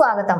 స్వాగతం.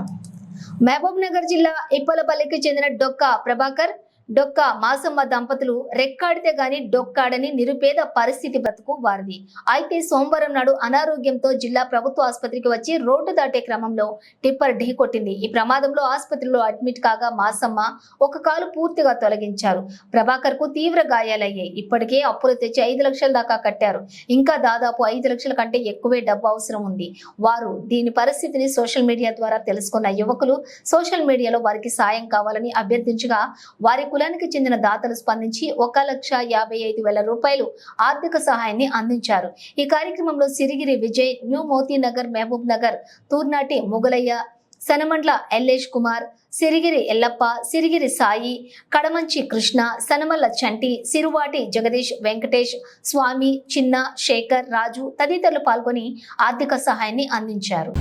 మహబూబ్ నగర్ జిల్లా ఇప్పలపల్లికి చెందిన డొక్క ప్రభాకర్ డొక్క మాసమ్మ దంపతులు రెక్కాడితే గాని డొక్కాడని నిరుపేద పరిస్థితి బ్రతుకు వారిది. అయితే సోమవారం నాడు అనారోగ్యంతో జిల్లా ప్రభుత్వ ఆసుపత్రికి వచ్చి రోడ్డు దాటే క్రమంలో టిప్పర్ ఢీ కొట్టింది. ఈ ప్రమాదంలో ఆసుపత్రిలో అడ్మిట్ కాగా మాసమ్మ ఒక కాలు పూర్తిగా తొలగించారు. ప్రభాకర్కు తీవ్ర గాయాలయ్యాయి. ఇప్పటికే అప్పులు తెచ్చి ఐదు లక్షల దాకా కట్టారు. ఇంకా దాదాపు ఐదు లక్షల కంటే ఎక్కువే డబ్బు అవసరం ఉంది. వారు దీని పరిస్థితిని సోషల్ మీడియా ద్వారా తెలుసుకున్న యువకులు సోషల్ మీడియాలో వారికి సాయం కావాలని అభ్యర్థించగా వారి కులానికి చెందిన దాతలు స్పందించి ఒక లక్ష యాభై ఐదు వేల రూపాయలు ఆర్థిక సహాయాన్ని అందించారు. ఈ కార్యక్రమంలో సిరిగిరి విజయ్ న్యూ మోతీనగర్ మహబూబ్ నగర్ తూర్నాటి ముగలయ్య సనమండ్ల ఎల్లేష్ కుమార్ సిరిగిరి ఎల్లప్ప సిరిగిరి సాయి కడమంచి కృష్ణ సనమల్ల చంటి సిరువాటి జగదీష్ వెంకటేష్ స్వామి చిన్న శేఖర్ రాజు తదితరులు పాల్గొని ఆర్థిక సహాయాన్ని అందించారు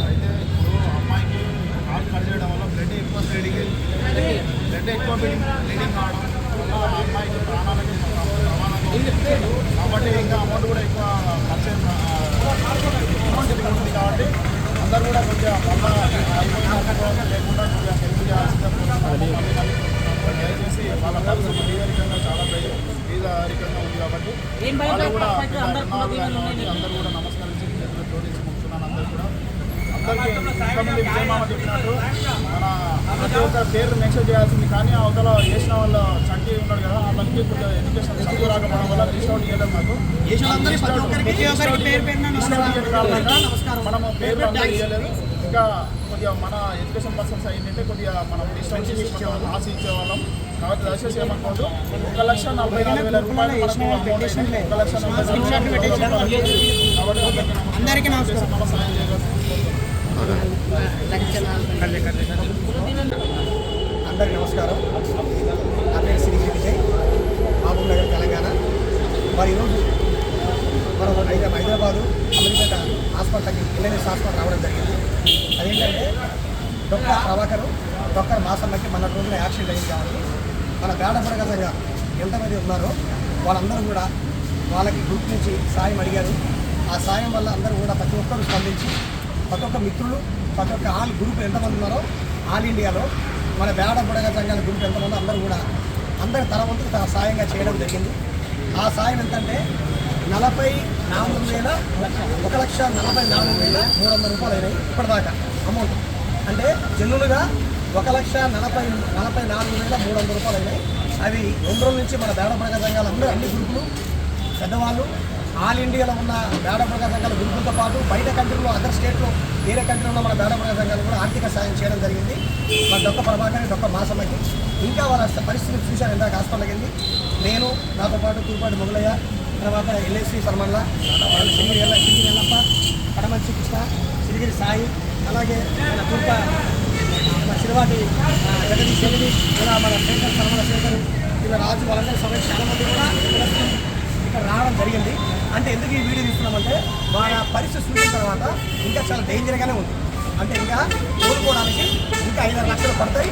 అయితే ఇప్పుడు అమ్మాయికి హార్ట్ కట్ చేయడం వల్ల బ్లడ్ ఎక్కువ బ్లీడింగ్ బ్లడ్ ఎక్కువ బ్లీడింగ్ కావడం అమ్మాయికి ప్రాణాలకి కాబట్టి ఇంకా అమౌంట్ కూడా ఎక్కువ ఖర్చు అమౌంట్ ఉంది కాబట్టి అందరూ కూడా కొంచెం మళ్ళీ లేకుండా కొంచెం హెల్ప్ చేయాల్సిందిగా దయచేసి వాళ్ళ పరిస్థితి పేదరికంగా చాలా పేదరికంగా ఉంది కాబట్టి వాళ్ళు కూడా అందరూ కూడా నమస్కరించి చేతులు జోడించి ముక్కుతున్నాను అందరూ కూడా అందరికీ చెప్పినట్టు మన ప్రతి ఒక్క పేరు మెన్షన్ చేయాల్సింది కానీ అవతల చేసిన వాళ్ళ చంటి ఉన్నాడు కదా వాళ్ళకి కొంచెం ఎడ్యుకేషన్ చదువు రాకపోవడం వల్ల లిస్ట్ అవుట్ చేయలేదు నాకు మనము పేరు ఇవ్వలేదు ఇంకా కొద్దిగా మన ఎడ్యుకేషన్ పర్సన్స్ ఏంటంటే కొద్దిగా మనం కొంచెం ఆశ ఇచ్చేవాళ్ళం. కాబట్టి దయచేసి ఏమనుకోవద్దు. ఒక లక్ష నలభై నాలుగు వేల రూపాయలు మనకు amount అయింది. ఒక లక్ష నలభై నాలుగు వేల రూపాయలు కాబట్టి అందరికీ నమస్కారం. అందరికి నమస్కారం. నా పేరు శ్రీ విజయ్. మహబూబ్ నగర్ తెలంగాణ. మరి ఈరోజు మనం హైదరాబాదు అమెరికా హాస్పిటల్కి ఎల్ఎన్ఎస్ హాస్పిటల్ రావడం జరిగింది. అదేంటంటే డాక్టర్ ప్రభాకర్ డాక్టర్ మాసమ్మకి మన రోజున యాక్సిడెంట్ అయింది కాబట్టి మన బేడపడగతంగా ఎంతమంది ఉన్నారో వాళ్ళందరూ కూడా వాళ్ళకి గ్రూప్ నుంచి సాయం అడిగారు. ఆ సాయం వల్ల అందరూ కూడా ప్రతి ఒక్కరు స్పందించి ప్రతి ఒక్క మిత్రులు ప్రతి ఒక్క ఆల్ గ్రూప్ ఎంతమంది ఉన్నారో ఆల్ ఇండియాలో మన బేడ బుడగ సంఘాల గ్రూప్ ఎంతమంది అందరూ కూడా అందరి తన వంతు సాయంగా చేయడం జరిగింది. ఆ సాయం ఎంతంటే నలభై నాలుగు వేల ఒక లక్ష నలభై నాలుగు వేల మూడు వందల రూపాయలు అయినాయి ఇప్పటిదాకా అమౌంట్. అంటే జనులుగా ఒక లక్ష నలభై నలభై నాలుగు వేల మూడు వందల రూపాయలు అయినాయి. అవి రెండు రోజుల నుంచి మన బేడ బుడగ సంఘాలు అందరూ అన్ని గ్రూపులు పెద్దవాళ్ళు ఆల్ ఇండియాలో ఉన్న బేడపడక సంఘాల గ్రూపులతో పాటు బయట కంట్రీలో అదర్ స్టేట్లో వేరే కంట్రీలో మన బేడపడక సంఘాలు కూడా ఆర్థిక సాయం చేయడం జరిగింది. మన దొక్క ప్రభాకర్ దొక్క మాసమ్మకి. ఇంకా వాళ్ళ పరిస్థితులు చూశాను ఇందాక హాస్పిటల్కి వెళ్ళి. నేను నాతో పాటు తూర్పాటి మొగలయ్య తర్వాత ఎల్ఐసి సర్మన్ల సిరిగిరి ఎల్ల సిరిగిరి ఎల్లప్ప కడమంచి కృష్ణ సిరిగిరి సాయి అలాగే మన తూర్ప మన సిరివాటి ఆ, జగదీష్ జగదీష్ ఇలా మన శేఖర్ సల్మల శేఖర్ ఇలా రాజు వాళ్ళందరూ సమయం చాలామంది కూడా ఇక్కడ రావడం జరిగింది. అంటే ఎందుకు ఈ వీడియో తీస్తున్నామంటే వాళ్ళ పరిస్థితి చూసిన తర్వాత ఇంకా చాలా డేంజర్గానే ఉంది. అంటే ఇంకా కోలుకోవడానికి ఇంకా ఐదారు లక్షలు పడతాయి.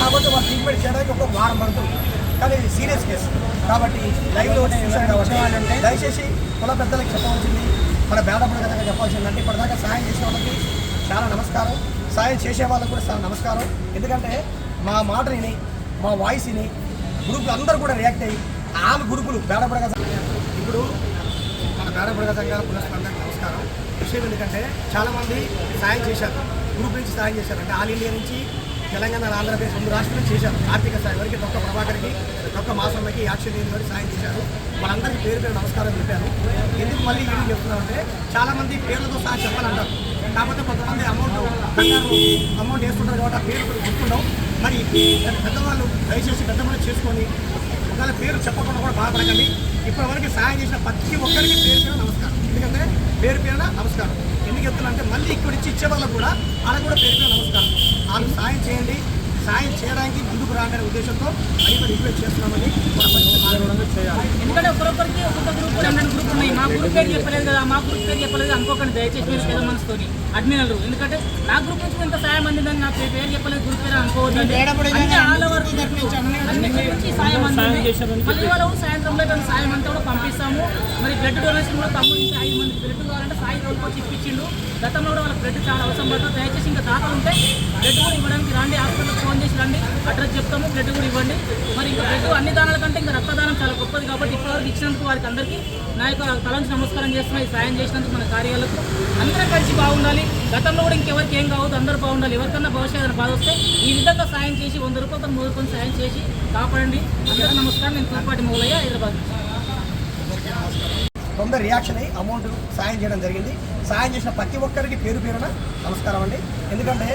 కాబట్టి వాళ్ళు ట్రీట్మెంట్ చేయడానికి ఒక వారం పడుతుంది. కానీ ఇది సీరియస్ కేసు. కాబట్టి లైవ్లో కాబట్టి దయచేసి కుల పెద్దలకు చెప్పవలసింది మన బేడపడ కథగా చెప్పాల్సింది అంటే ఇప్పటిదాకా సాయం చేసిన వాళ్ళకి చాలా నమస్కారం. సాయం చేసే వాళ్ళకి కూడా చాలా నమస్కారం. ఎందుకంటే మా మాట విని మా వాయిస్ విని గ్రూపులు అందరూ కూడా రియాక్ట్ అయ్యి ఆల్ గ్రూపులు బేడపడగ ఇప్పుడు మన సంఘాల పునఃస్పందనకు నమస్కారం. విషయం ఎందుకంటే చాలామంది సాయం చేశారు. గ్రూప్ నుంచి సాయం చేశారు. అంటే ఆల్ ఇండియా నుంచి తెలంగాణ ఆంధ్రప్రదేశ్ రెండు రాష్ట్రాలు చేశారు. ఆర్థిక సాయం వరకు ఒక్క ప్రభాకర్కి ఒక్క మాసమ్మకి యాక్షన్ వరకు సాయం చేశారు వాళ్ళందరికీ పేరు పేరు నమస్కారం చెప్పారు ఎందుకు మళ్ళీ వీడియో చెప్తున్నామంటే చాలామంది పేర్లతో సహా చెప్పాలంటారు. కాకపోతే కొంతమంది అమౌంట్ అమౌంట్ వేసుకుంటారు కాబట్టి ఆ పేరు కూడా గుర్తుండవు. మరి పెద్దవాళ్ళు దయచేసి పెద్ద చేసుకొని ఒకవేళ పేరు చెప్పకుండా కూడా బాధపడకండి. ఇప్పటి వరకు సాయం చేసిన ప్రతి ఒక్కరికి పేరు పేరు నమస్కారం. ఎందుకంటే పేరు పేరున నమస్కారం. ఎందుకు చెప్తున్నా అంటే మళ్ళీ ఇక్కడ ఇచ్చి ఇచ్చే వాళ్ళకు కూడా వాళ్ళకు కూడా పేరు పేరు నమస్కారం. వాళ్ళు సాయం చేయండి. సాయం చేయడానికి ముందుకు రాని ఉద్దేశంతో కూడా రిక్వెస్ట్ చేస్తున్నామని ఎందుకంటే ఒక్కొక్కరికి ఒక్కొక్క గ్రూప్ రెండు గ్రూప్ ఉన్నాయి. మా గ్రూప్ పేరు చెప్పలేదు కదా మా గ్రూప్ పేరు చెప్పలేదు అనుకోకండి దయచేసి మీరు పేద మనసుతోని. అడ్మినలు ఎందుకంటే నా గ్రూప్ నుంచి ఇంత సాయం అందిందని నా పేరు చెప్పలేదు గ్రూప్ పేరు అనుకోవద్దు అన్ని ఆల్ ఓవర్ అన్ని గ్రూప్ నుంచి సాయం అందింది మళ్ళీ వాళ్ళు సాయంత్రం లేదని సాయం అంతా కూడా పంపిస్తాము. మరి బ్లడ్ డొనేషన్ కూడా తమ్ముడు నుంచి ఐదు మంది బ్లడ్ కావాలంటే సాయి తోలుకొచ్చి ఇప్పించిండు. గతంలో కూడా వాళ్ళకి బ్లడ్ చాలా అవసరం పడుతుంది దయచేసి ఇంకా దాతలు ఉంటే బ్లడ్ కూడా ఇవ్వడానికి రండి. హాస్పిటల్కి ఫోన్ చేసి రండి అడ్రస్ చెప్తాము బ్లడ్ కూడా ఇవ్వండి. మరి ఇంకా బ్లడ్ అన్ని దానాల కంటే ఇంకా రక్తదానం చాలా గొప్పది కాబట్టి ఇప్పటివరకు ఇచ్చినందుకు వారికి అందరికీ నా యొక్క తలంచి నమస్కారం చేస్తున్నా. సాయం చేసినందుకు మన కార్యాలకు అందరం కలిసి బాగుండాలి. గతంలో కూడా ఇంకెవరికి ఏం కావద్దు అందరూ బాగుండాలి. ఎవరికన్నా భవిష్యత్తు బాధ వస్తే ఈ విధంగా సాయం చేసి వంద రూపాయలతో మూడు రూపాయలు సాయం చేసి కాపాడండి. అందరికీ నమస్కారం. నేను తూర్పాటి మూలయ్య హైదరాబాద్. తొందర రియాక్షన్ అయ్యి అమౌంట్ సాయం చేయడం జరిగింది. సాయం చేసిన ప్రతి ఒక్కరికి పేరు పేరున నమస్కారం అండి. ఎందుకంటే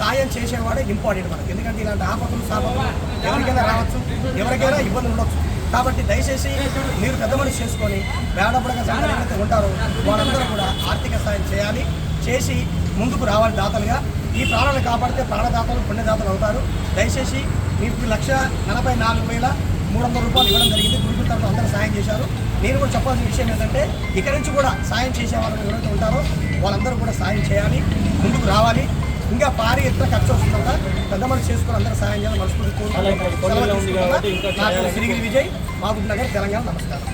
సాయం చేసేవాడే ఇంపార్టెంట్ మనకి. ఎందుకంటే ఇలాంటి ఆపదలు సాపదలు ఎవరికైనా రావచ్చు ఎవరికైనా ఇబ్బందులు ఉండొచ్చు. కాబట్టి దయచేసి మీరు పెద్ద మనిషి చేసుకొని వేడపడగా సంఘాలు ఎవరైతే ఉంటారో వాళ్ళందరూ కూడా ఆర్థిక సాయం చేయాలి. చేసి ముందుకు రావాలి దాతలుగా. ఈ ప్రాణాలను కాపాడితే ప్రాణదాతలు పుణ్యదాతలు అవుతారు. దయచేసి మీకు లక్ష నలభై నాలుగు వేల మూడు వందల రూపాయలు ఇవ్వడం జరిగింది. గురుకుల తరఫున అందరూ సాయం చేశారు. నేను కూడా చెప్పాల్సిన విషయం ఏంటంటే ఇక్కడ నుంచి కూడా సాయం చేసే వాళ్ళు ఎవరైతే ఉంటారో వాళ్ళందరూ కూడా సాయం చేయాలి ముందుకు రావాలి. ఇంకా భారీ ఎత్తున ఖర్చు వస్తుంది పెద్ద మనుషులు చేసుకుని అందరూ సాయం చేయాలి మనస్ఫూర్తి కోరుకుంటున్నాను సిరిగిరి విజయ్ మహబూబ్ నగర్ తెలంగాణ నమస్కారం.